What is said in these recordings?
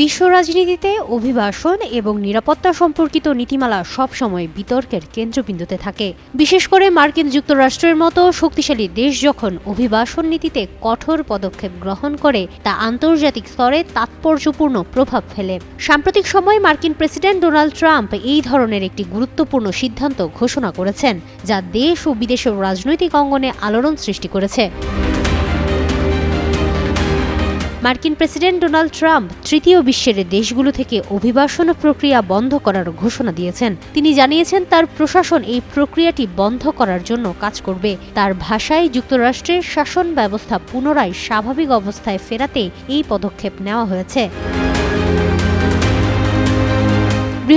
বিশ্ব রাজনীতিতে অভিবাসন এবং নিরাপত্তা সম্পর্কিত নীতিমালা সবসময় বিতর্কের কেন্দ্রবিন্দুতে থাকে। বিশেষ করে মার্কিন যুক্তরাষ্ট্রের মতো শক্তিশালী দেশ যখন অভিবাসন নীতিতে কঠোর পদক্ষেপ গ্রহণ করে, তা আন্তর্জাতিক স্তরে তাৎপর্যপূর্ণ প্রভাব ফেলে। সাম্প্রতিক সময়ে মার্কিন প্রেসিডেন্ট ডোনাল্ড ট্রাম্প এই ধরনের একটি গুরুত্বপূর্ণ সিদ্ধান্ত ঘোষণা করেছেন, যা দেশ ও বিদেশের রাজনৈতিক অঙ্গনে আলোড়ন সৃষ্টি করেছে। মার্কিন প্রেসিডেন্ট ডোনাল্ড ট্রাম্প তৃতীয় বিশ্বের দেশগুলো থেকে অভিবাসন প্রক্রিয়া বন্ধ করার ঘোষণা দিয়েছেন। তিনি জানিয়েছেন তার প্রশাসন এই প্রক্রিয়াটি বন্ধ করার জন্য কাজ করবে। তার ভাষায় যুক্তরাষ্ট্রের শাসন ব্যবস্থা পুনরায় স্বাভাবিক অবস্থায় ফেরাতে এই পদক্ষেপ নেওয়া হয়েছে।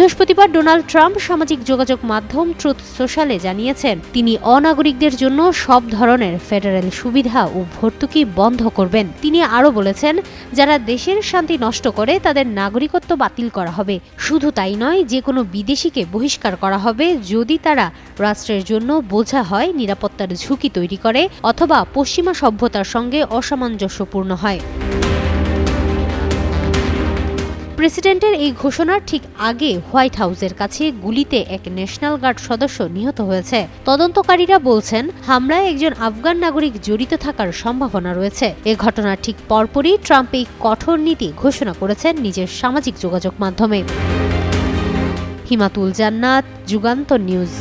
বৃহস্পতিবার ডোনাল্ড ট্রাম্প সামাজিক যোগাযোগ মাধ্যম ট্রুথ সোশ্যালে জানিয়েছেন, তিনি অনাগরিকদের জন্য সব ধরনের ফেডারেল সুবিধা ও ভর্তুকি বন্ধ করবেন। তিনি আরও বলেছেন, যারা দেশের শান্তি নষ্ট করে, তাদের নাগরিকত্ব বাতিল করা হবে। শুধু তাই নয়, যে কোনো বিদেশিকে বহিষ্কার করা হবে যদি তারা রাষ্ট্রের জন্য বোঝা হয় নিরাপত্তার ঝুঁকি তৈরি করে, অথবা পশ্চিমা সভ্যতার সঙ্গে অসামঞ্জস্যপূর্ণ হয়। প্রেসিডেন্টের এই ঘোষণার ঠিক আগে হোয়াইট হাউসের কাছে গুলিতে এক ন্যাশনাল গার্ড সদস্য নিহত হয়েছে। তদন্তকারীরা বলছেন, হামলায় একজন আফগান নাগরিক জড়িত থাকার সম্ভাবনা রয়েছে। এ ঘটনার ঠিক পরপরই ট্রাম্প এই কঠোর নীতি ঘোষণা করেছেন নিজের সামাজিক যোগাযোগ মাধ্যমে। হিমাতুল জান্নাত, যুগান্তর নিউজ।